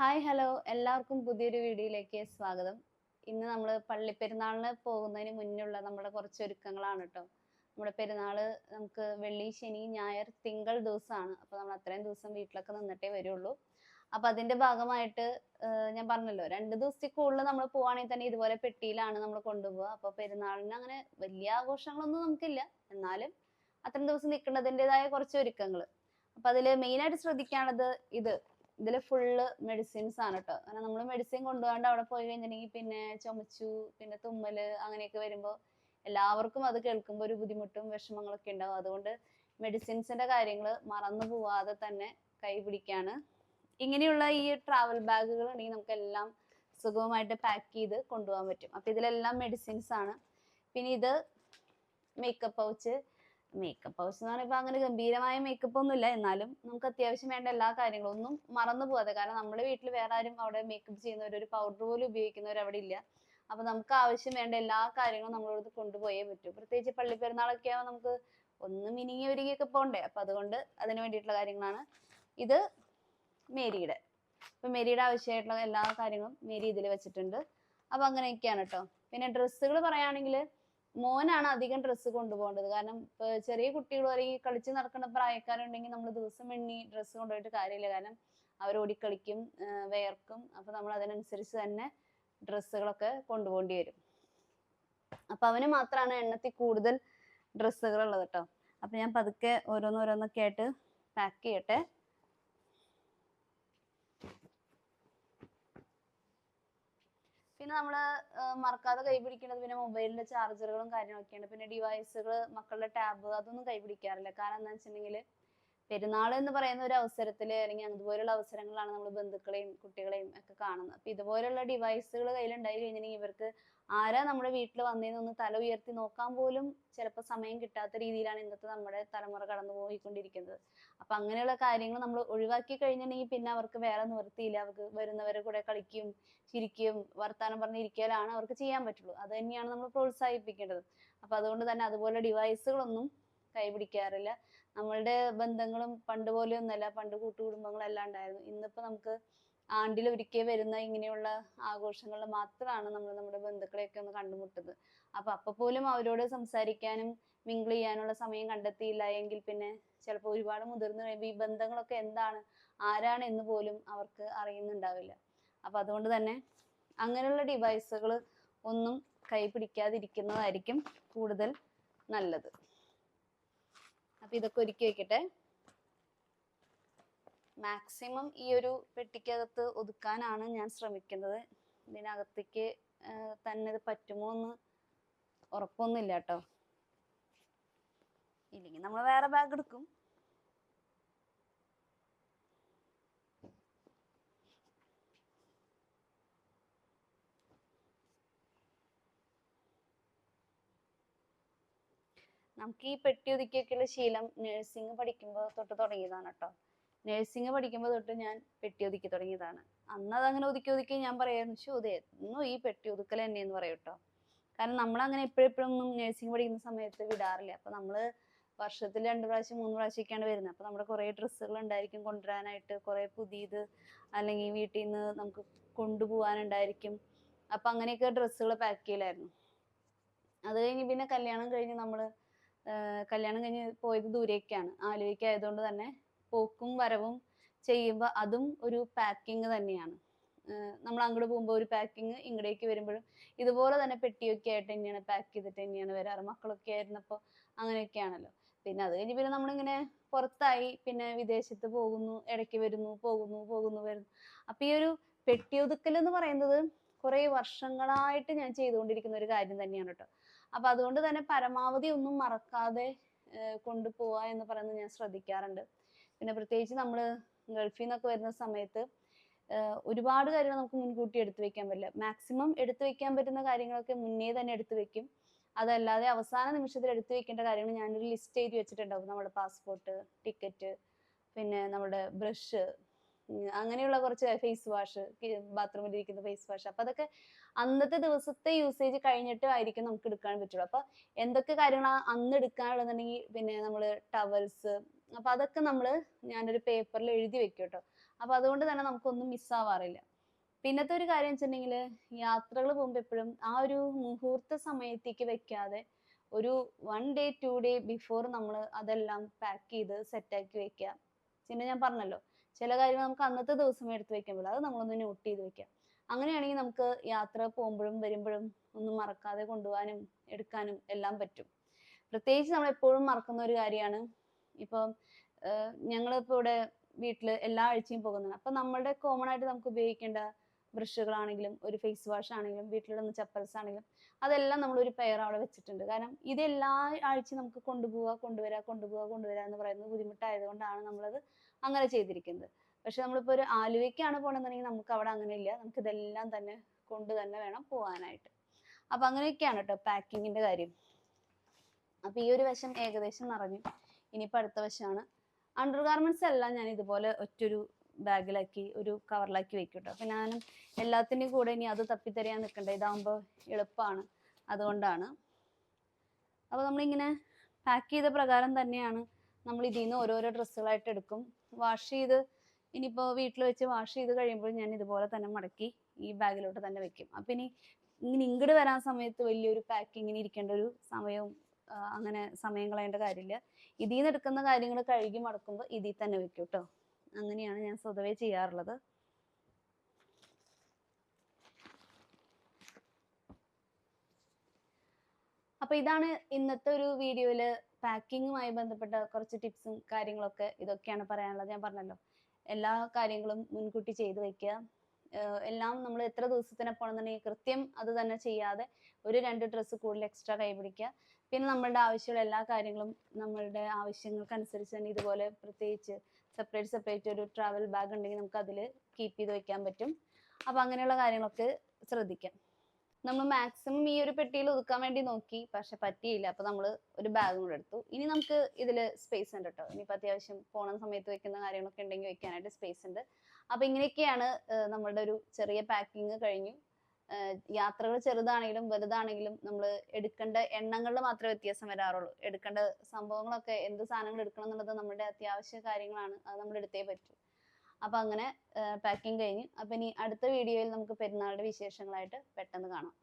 Hi hello എല്ലാവർക്കും പുതിയൊരു വീഡിയോയിലേക്ക് സ്വാഗതം. ഇന്ന് നമ്മൾ പള്ളിപ്പെരുന്നാളിന് പോകുന്നതിന് മുന്നുള്ള നമ്മുടെ കുറച്ച് ഒരുക്കങ്ങളാണ് കേട്ടോ നമ്മുടെ പെരുന്നാൾ നമുക്ക് വെള്ളി ശനി ഞായർ തിങ്കൾ ദിവസമാണ്. അപ്പോൾ നമ്മൾ അത്രയും ദിവസം വീട്ടിലൊക്കെ നിന്നിട്ടേ വരുള്ളൂ. അപ്പൊ അതിന്റെ ഭാഗമായിട്ട് ഞാൻ പറഞ്ഞല്ലോ രണ്ട് ദിവസത്തിൽ കൂടുതൽ നമ്മൾ പോവാണെങ്കിൽ തന്നെ ഇതുപോലെ പെട്ടിയിലാണ് നമ്മൾ കൊണ്ടുപോവുക. അപ്പോൾ പെരുന്നാളിന് അങ്ങനെ വലിയ ആഘോഷങ്ങളൊന്നും നമുക്കില്ല. എന്നാലും അത്രയും ദിവസം നിൽക്കേണ്ടതിന്റെതായ കുറച്ച് ഒരുക്കങ്ങൾ അപ്പൊ അതിൽ മെയിനായിട്ട് ശ്രദ്ധിക്കാനുള്ളത് ഇത്. ഇതിൽ ഫുള്ള് മെഡിസിൻസ് ആണ് കേട്ടോ കാരണം നമ്മൾ മെഡിസിൻ കൊണ്ടുപോകാണ്ട് അവിടെ പോയി കഴിഞ്ഞിട്ടുണ്ടെങ്കിൽ പിന്നെ ചുമച്ചു പിന്നെ തുമ്മൽ അങ്ങനെയൊക്കെ വരുമ്പോൾ എല്ലാവർക്കും അത് കേൾക്കുമ്പോൾ ഒരു ബുദ്ധിമുട്ടും വിഷമങ്ങളൊക്കെ ഉണ്ടാവും. അതുകൊണ്ട് മെഡിസിൻസിന്റെ കാര്യങ്ങൾ മറന്നു പോവാതെ തന്നെ കൈ പിടിക്കാണ്. ഇങ്ങനെയുള്ള ഈ ട്രാവൽ ബാഗുകൾ ഉണ്ടെങ്കിൽ നമുക്ക് എല്ലാം സുഗമമായിട്ട് പാക്ക് ചെയ്ത് കൊണ്ടുപോകാൻ പറ്റും. അപ്പൊ ഇതിലെല്ലാം മെഡിസിൻസ് ആണ്. പിന്നെ ഇത് മേക്കപ്പ് പൗച്ച് മേക്കപ്പ് ഹൗസ് എന്ന് പറയുമ്പോൾ അങ്ങനെ ഗംഭീരമായ മേക്കപ്പ് ഒന്നുമില്ല. എന്നാലും നമുക്ക് അത്യാവശ്യം വേണ്ട എല്ലാ കാര്യങ്ങളും ഒന്നും മറന്നു പോകാതെ. കാരണം നമ്മുടെ വീട്ടിൽ വേറെ ആരും അവിടെ മേക്കപ്പ് ചെയ്യുന്നവർ ഒരു പൗഡർ പോലും ഉപയോഗിക്കുന്നവർ അവിടെ ഇല്ല. അപ്പോൾ നമുക്ക് ആവശ്യം വേണ്ട എല്ലാ കാര്യങ്ങളും നമ്മളോട് കൊണ്ടുപോയേ പറ്റൂ. പ്രത്യേകിച്ച് പള്ളി പെരുന്നാളൊക്കെ ആവുമ്പോൾ നമുക്ക് ഒന്ന് മിനിങ്ങി ഒരുങ്ങിയൊക്കെ പോകണ്ടേ അപ്പോൾ അതുകൊണ്ട് അതിന് വേണ്ടിയിട്ടുള്ള കാര്യങ്ങളാണ്. ഇത് മേരിയുടെ. അപ്പൊ മേരിയുടെ ആവശ്യമായിട്ടുള്ള എല്ലാ കാര്യങ്ങളും മേരി ഇതിൽ വെച്ചിട്ടുണ്ട്. അപ്പൊ അങ്ങനെയൊക്കെയാണ് കേട്ടോ പിന്നെ ഡ്രസ്സുകൾ പറയുകയാണെങ്കിൽ മോനാണ് അധികം ഡ്രസ്സ് കൊണ്ടുപോകേണ്ടത്. കാരണം ചെറിയ കുട്ടികൾ അല്ലെങ്കിൽ കളിച്ച് നടക്കുന്ന പ്രായക്കാരുണ്ടെങ്കിൽ നമ്മൾ ദിവസം എണ്ണി ഡ്രസ്സ് കൊണ്ടുപോയിട്ട് കാര്യമില്ല. കാരണം അവർ ഓടിക്കളിക്കും വേർക്കും അപ്പൊ നമ്മൾ അതിനനുസരിച്ച് തന്നെ ഡ്രസ്സുകളൊക്കെ കൊണ്ടുപോകേണ്ടി വരും. അപ്പൊ അവന് മാത്രമാണ് എണ്ണത്തിൽ കൂടുതൽ ഡ്രസ്സുകൾ ഉള്ളത് കേട്ടോ അപ്പൊ ഞാൻ പതുക്കെ ഓരോന്നോരോന്നൊക്കെ ആയിട്ട് പാക്ക് ചെയ്യട്ടെ. പിന്നെ നമ്മൾ മറക്കാതെ കൈ പിടിക്കേണ്ടത് പിന്നെ മൊബൈലിന്റെ ചാർജറുകളും കാര്യങ്ങളൊക്കെയാണ്. പിന്നെ ഡിവൈസുകൾ മക്കളുടെ ടാബ് അതൊന്നും കൈ പിടിക്കാറില്ല. കാരണം എന്താ വെച്ചിട്ടുണ്ടെങ്കിൽ പെരുന്നാൾ എന്ന് പറയുന്ന ഒരു അവസരത്തിൽ അല്ലെങ്കിൽ അതുപോലുള്ള അവസരങ്ങളാണ് നമ്മൾ ബന്ധുക്കളെയും കുട്ടികളെയും ഒക്കെ കാണുന്നത്. അപ്പൊ ഇതുപോലുള്ള ഡിവൈസുകൾ കയ്യിലുണ്ടായി കഴിഞ്ഞിട്ടുണ്ടെങ്കിൽ ഇവർക്ക് ആരാ നമ്മുടെ വീട്ടിൽ വന്നേന്നൊന്ന് തല ഉയർത്തി നോക്കാൻ പോലും ചിലപ്പോൾ സമയം കിട്ടാത്ത രീതിയിലാണ് ഇന്നത്തെ നമ്മുടെ തലമുറ കടന്നു പോയിക്കൊണ്ടിരിക്കുന്നത്. അപ്പൊ അങ്ങനെയുള്ള കാര്യങ്ങൾ നമ്മൾ ഒഴിവാക്കി കഴിഞ്ഞിട്ടുണ്ടെങ്കിൽ പിന്നെ അവർക്ക് വേറെ നിവൃത്തിയില്ല. അവർക്ക് വരുന്നവരെ കൂടെ കളിക്കും ചിരിക്കും വർത്താനം പറഞ്ഞിരിക്കലാണ് അവർക്ക് ചെയ്യാൻ പറ്റുള്ളൂ. അത് തന്നെയാണ് നമ്മൾ പ്രോത്സാഹിപ്പിക്കേണ്ടത്. അപ്പൊ അതുകൊണ്ട് തന്നെ അതുപോലെ ഡിവൈസുകളൊന്നും കൈപിടിക്കാറില്ല നമ്മളുടെ ബന്ധങ്ങളും പണ്ട് പോലെ ഒന്നല്ല പണ്ട് കൂട്ടുകുടുംബങ്ങളെല്ലാം ഉണ്ടായിരുന്നു. ഇന്നിപ്പോ നമുക്ക് ആണ്ടിൽ ഒരിക്കൽ വരുന്ന ഇങ്ങനെയുള്ള ആഘോഷങ്ങളിൽ മാത്രമാണ് നമ്മൾ നമ്മുടെ ബന്ധുക്കളെയൊക്കെ ഒന്ന് കണ്ടുമുട്ടുന്നത്. അപ്പൊ അപ്പൊ പോലും അവരോട് സംസാരിക്കാനും മിങ്കിൾ ചെയ്യാനുള്ള സമയം കണ്ടെത്തിയില്ല എങ്കിൽ പിന്നെ ചിലപ്പോൾ ഒരുപാട് മുതിർന്നു കഴിയുമ്പോൾ ഈ ബന്ധങ്ങളൊക്കെ എന്താണ് ആരാണ് എന്ന് പോലും അവർക്ക് അറിയുന്നുണ്ടാവില്ല. അപ്പൊ അതുകൊണ്ട് തന്നെ അങ്ങനെയുള്ള ഡിവൈസുകൾ ഒന്നും കൈ പിടിക്കാതിരിക്കുന്നതായിരിക്കും കൂടുതൽ നല്ലത്. അപ്പൊ ഇതൊക്കെ ഒരുക്കി വെക്കട്ടെ. മാക്സിമം ഈ ഒരു പെട്ടിക്കകത്ത് ഒതുക്കാനാണ് ഞാൻ ശ്രമിക്കുന്നത്. ഇതിനകത്തേക്ക് തന്നെ ഇത് പറ്റുമോ എന്ന് ഉറപ്പൊന്നുമില്ല കേട്ടോ. ഇല്ലെങ്കിൽ നമ്മൾ വേറെ ബാഗ് എടുക്കും. നമുക്ക് ഈ പെട്ടി ഒതുക്കിയൊക്കെയുള്ള ശീലം നഴ്സിംഗ് പഠിക്കുമ്പോൾ തൊട്ട് തുടങ്ങിയതാണ് കേട്ടോ. നഴ്സിംഗ് പഠിക്കുമ്പോൾ തൊട്ട് ഞാൻ പെട്ടി ഒതുക്കി തുടങ്ങിയതാണ്. അന്ന് അതങ്ങനെ ഒതുക്കി ഒതുക്കി ഞാൻ പറയായിരുന്നു ശോ ഇത് എന്നും ഈ പെട്ടി ഒതുക്കൽ തന്നെയെന്ന് പറയും കേട്ടോ കാരണം നമ്മൾ അങ്ങനെ എപ്പോഴെപ്പോഴൊന്നും നഴ്സിംഗ് പഠിക്കുന്ന സമയത്ത് വിടാറില്ല. അപ്പൊ നമ്മൾ വർഷത്തിൽ രണ്ട് പ്രാവശ്യം മൂന്ന് പ്രാവശ്യമൊക്കെയാണ് വരുന്നത്. അപ്പൊ നമ്മുടെ കുറേ ഡ്രസ്സുകൾ ഉണ്ടായിരിക്കും കൊണ്ടുവരാനായിട്ട് കുറേ പുതിയത് അല്ലെങ്കിൽ വീട്ടിൽ നിന്ന് നമുക്ക് കൊണ്ടുപോകാനുണ്ടായിരിക്കും. അപ്പൊ അങ്ങനെയൊക്കെ ഡ്രസ്സുകൾ പാക്ക് ചെയ്യലായിരുന്നു. അത് കഴിഞ്ഞ് പിന്നെ കല്യാണം കഴിഞ്ഞ് നമ്മൾ കല്യാണം കഴിഞ്ഞ് പോയത് ദൂരേക്കാണ്. ആലുവയ്ക്ക് ആയതുകൊണ്ട് തന്നെ പോക്കും വരവും ചെയ്യുമ്പോൾ അതും ഒരു പാക്കിങ് തന്നെയാണ്. നമ്മൾ അങ്ങോട്ട് പോകുമ്പോൾ ഒരു പാക്കിങ് ഇങ്ങടേക്ക് വരുമ്പോഴും ഇതുപോലെ തന്നെ പെട്ടിയൊക്കെ ആയിട്ട് തന്നെയാണ് പാക്ക് ചെയ്തിട്ട് തന്നെയാണ് വരാറ്. മക്കളൊക്കെ ആയിരുന്നപ്പോൾ അങ്ങനെയൊക്കെയാണല്ലോ. പിന്നെ അത് കഴിഞ്ഞ് പിന്നെ നമ്മളിങ്ങനെ പുറത്തായി പിന്നെ വിദേശത്ത് പോകുന്നു ഇടയ്ക്ക് വരുന്നു പോകുന്നു പോകുന്നു വരുന്നു. അപ്പം ഈ ഒരു പെട്ടി ഒതുക്കൽ എന്ന് പറയുന്നത് കുറേ വർഷങ്ങളായിട്ട് ഞാൻ ചെയ്തുകൊണ്ടിരിക്കുന്ന ഒരു കാര്യം തന്നെയാണ് കേട്ടോ അപ്പം അതുകൊണ്ട് തന്നെ പരമാവധി ഒന്നും മറക്കാതെ കൊണ്ടുപോവുക എന്ന് പറയുന്നത് ഞാൻ ശ്രദ്ധിക്കാറുണ്ട്. പിന്നെ പ്രത്യേകിച്ച് നമ്മൾ ഗൾഫിൽ നിന്നൊക്കെ വരുന്ന സമയത്ത് ഒരുപാട് കാര്യങ്ങൾ നമുക്ക് മുൻകൂട്ടി എടുത്തു വെക്കാൻ പറ്റില്ല. മാക്സിമം എടുത്തു വെക്കാൻ പറ്റുന്ന കാര്യങ്ങളൊക്കെ മുന്നേ തന്നെ എടുത്തു വെക്കും. അതല്ലാതെ അവസാന നിമിഷത്തിൽ എടുത്തു വെക്കേണ്ട കാര്യങ്ങൾ ഞാനൊരു ലിസ്റ്റ് എഴുതി വെച്ചിട്ടുണ്ടാവും. നമ്മുടെ പാസ്പോർട്ട് ടിക്കറ്റ് പിന്നെ നമ്മുടെ ബ്രഷ് അങ്ങനെയുള്ള കുറച്ച് ഫേസ് വാഷ് ബാത്റൂമിൽ ഇരിക്കുന്ന ഫേസ് വാഷ് അപ്പൊ അതൊക്കെ അന്നത്തെ ദിവസത്തെ യൂസേജ് കഴിഞ്ഞിട്ട് ആയിരിക്കും നമുക്ക് എടുക്കാൻ പറ്റുള്ളൂ. അപ്പൊ എന്തൊക്കെ കാര്യങ്ങളാണ് അന്ന് എടുക്കാനുള്ളതെന്നുണ്ടെങ്കിൽ പിന്നെ നമ്മൾ ടവൽസ് അപ്പൊ അതൊക്കെ നമ്മൾ ഞാനൊരു പേപ്പറിൽ എഴുതി വെക്കും കേട്ടോ അപ്പൊ അതുകൊണ്ട് തന്നെ നമുക്കൊന്നും മിസ്സാവാറില്ല പിന്നത്തെ ഒരു കാര്യം വെച്ചിട്ടുണ്ടെങ്കിൽ യാത്രകൾ പോകുമ്പോൾ എപ്പോഴും ആ ഒരു മുഹൂർത്ത സമയത്തേക്ക് വെക്കാതെ ഒരു one day two day before നമ്മൾ അതെല്ലാം പാക്ക് ചെയ്ത് സെറ്റാക്കി വെക്കുക പിന്നെ ഞാൻ പറഞ്ഞല്ലോ ചില കാര്യങ്ങൾ നമുക്ക് അന്നത്തെ ദിവസം എടുത്ത് വെക്കാൻ പറ്റില്ല അത് നമ്മളൊന്ന് നോട്ട് ചെയ്ത് വെക്കാം. അങ്ങനെയാണെങ്കിൽ നമുക്ക് യാത്ര പോകുമ്പോഴും വരുമ്പോഴും ഒന്നും മറക്കാതെ കൊണ്ടുപോകാനും എടുക്കാനും എല്ലാം പറ്റും. പ്രത്യേകിച്ച് നമ്മൾ എപ്പോഴും മറക്കുന്ന ഒരു കാര്യമാണ് ഇപ്പം ഞങ്ങളിപ്പോൾ ഇവിടെ വീട്ടിൽ എല്ലാ ആഴ്ചയും പോകുന്നതാണ്. അപ്പം നമ്മളുടെ കോമൺ ആയിട്ട് നമുക്ക് ഉപയോഗിക്കേണ്ട ബ്രഷുകളാണെങ്കിലും ഒരു ഫേസ് വാഷ് ആണെങ്കിലും വീട്ടിലിടുന്ന ചപ്പൽസ് ആണെങ്കിലും അതെല്ലാം നമ്മൾ ഒരു പെയർ അവിടെ വെച്ചിട്ടുണ്ട്. കാരണം ഇത് എല്ലാ ആഴ്ചയും നമുക്ക് കൊണ്ടുപോവുക കൊണ്ടുവരാ കൊണ്ടുപോവുക കൊണ്ടുവരാ എന്ന് പറയുന്നത് ബുദ്ധിമുട്ടായതുകൊണ്ടാണ് നമ്മളത് അങ്ങനെ ചെയ്തിരിക്കുന്നത്. പക്ഷെ നമ്മളിപ്പോൾ ഒരു ആലുവയ്ക്കാണ് പോകണമെന്നുണ്ടെങ്കിൽ നമുക്ക് അവിടെ അങ്ങനെ ഇല്ല. നമുക്ക് ഇതെല്ലാം തന്നെ കൊണ്ട് തന്നെ വേണം പോകാനായിട്ട് അപ്പൊ അങ്ങനെയൊക്കെയാണ് കേട്ടോ പാക്കിങ്ങിന്റെ കാര്യം. അപ്പൊ ഈ ഒരു വശം ഏകദേശം നിറഞ്ഞു. ഇനിയിപ്പോൾ അടുത്ത വശമാണ്. അണ്ടർ ഗാർമെന്റ്സ് എല്ലാം ഞാൻ ഇതുപോലെ ഒറ്റൊരു ബാഗിലാക്കി ഒരു കവറിലാക്കി വെക്കും കേട്ടോ അപ്പം ഞാൻ എല്ലാത്തിന്റെയും കൂടെ ഇനി അത് തപ്പിത്തെറിയാൻ നിൽക്കണ്ട ഇതാകുമ്പോൾ എളുപ്പമാണ് അതുകൊണ്ടാണ്. അപ്പോൾ നമ്മളിങ്ങനെ പാക്ക് ചെയ്ത പ്രകാരം തന്നെയാണ് നമ്മൾ ഇതിൽ നിന്ന് ഓരോരോ ഡ്രസ്സുകളായിട്ട് എടുക്കും. വാഷ് ചെയ്ത് ഇനിയിപ്പോൾ വീട്ടിൽ വെച്ച് വാഷ് ചെയ്ത് കഴിയുമ്പോൾ ഞാൻ ഇതുപോലെ തന്നെ മടക്കി ഈ ബാഗിലോട്ട് തന്നെ വെക്കും. അപ്പം ഇനി ഇങ്ങനെ ഇങ്ങോട്ട് വരാൻ സമയത്ത് വലിയൊരു പാക്കിങ്ങിന് ഇരിക്കേണ്ട ഒരു സമയവും അങ്ങനെ സമയം കളയേണ്ട കാര്യമില്ല. ഇതിൽ നിന്ന് എടുക്കുന്ന കാര്യങ്ങൾ കഴുകി മടക്കുമ്പോൾ ഇതിൽ തന്നെ വെക്കും കേട്ടോ അങ്ങനെയാണ് ഞാൻ സ്വതവേ ചെയ്യാറുള്ളത്. അപ്പൊ ഇതാണ് ഇന്നത്തെ ഒരു വീഡിയോയിൽ പാക്കിങ്ങുമായി ബന്ധപ്പെട്ട കുറച്ച് ടിപ്സും കാര്യങ്ങളൊക്കെ ഇതൊക്കെയാണ് പറയാനുള്ളത്. ഞാൻ പറഞ്ഞല്ലോ എല്ലാ കാര്യങ്ങളും മുൻകൂട്ടി ചെയ്തു വെക്കുക. എല്ലാം നമ്മൾ എത്ര ദിവസത്തിന് പോകണമെന്നുണ്ടെങ്കിൽ കൃത്യം അത് തന്നെ ചെയ്യാതെ ഒരു രണ്ട് ഡ്രസ്സ് കൂടുതൽ എക്സ്ട്രാ കൈ പിടിക്കുക പിന്നെ നമ്മളുടെ ആവശ്യമുള്ള എല്ലാ കാര്യങ്ങളും നമ്മളുടെ ആവശ്യങ്ങൾക്കനുസരിച്ച് തന്നെ ഇതുപോലെ പ്രത്യേകിച്ച് സെപ്പറേറ്റ് സെപ്പറേറ്റ് ഒരു ട്രാവൽ ബാഗ് ഉണ്ടെങ്കിൽ നമുക്ക് അതിൽ കീപ്പ് ചെയ്ത് വെക്കാൻ പറ്റും. അപ്പൊ അങ്ങനെയുള്ള കാര്യങ്ങളൊക്കെ ശ്രദ്ധിക്കാം. നമ്മൾ മാക്സിമം ഈ ഒരു പെട്ടിയിൽ ഒതുക്കാൻ വേണ്ടി നോക്കി പക്ഷെ പറ്റിയില്ല. അപ്പൊ നമ്മൾ ഒരു ബാഗും കൂടെ എടുത്തു. ഇനി നമുക്ക് ഇതിൽ സ്പേസ് ഉണ്ട് കേട്ടോ ഇനിയിപ്പോൾ അത്യാവശ്യം പോണ സമയത്ത് വെക്കുന്ന കാര്യങ്ങളൊക്കെ ഉണ്ടെങ്കിൽ വെക്കാനായിട്ട് സ്പേസ് ഉണ്ട്. അപ്പൊ ഇങ്ങനെയൊക്കെയാണ് നമ്മുടെ ഒരു ചെറിയ പാക്കിങ് കഴിഞ്ഞു. യാത്രകൾ ചെറുതാണെങ്കിലും വലുതാണെങ്കിലും നമ്മൾ എടുക്കേണ്ട എണ്ണങ്ങളിൽ മാത്രമേ വ്യത്യാസം വരാറുള്ളൂ. എടുക്കേണ്ട സംഭവങ്ങളൊക്കെ എന്ത് സാധനങ്ങൾ എടുക്കണം എന്നുള്ളത് നമ്മുടെ അത്യാവശ്യ കാര്യങ്ങളാണ്. അത് നമ്മൾ എടുത്തേ പറ്റൂ. അപ്പൊ അങ്ങനെ പാക്കിംഗ് കഴിഞ്ഞു. അപ്പൊ ഇനി അടുത്ത വീഡിയോയിൽ നമുക്ക് പെരുന്നാളുടെ വിശേഷങ്ങളായിട്ട് പെട്ടെന്ന് കാണാം.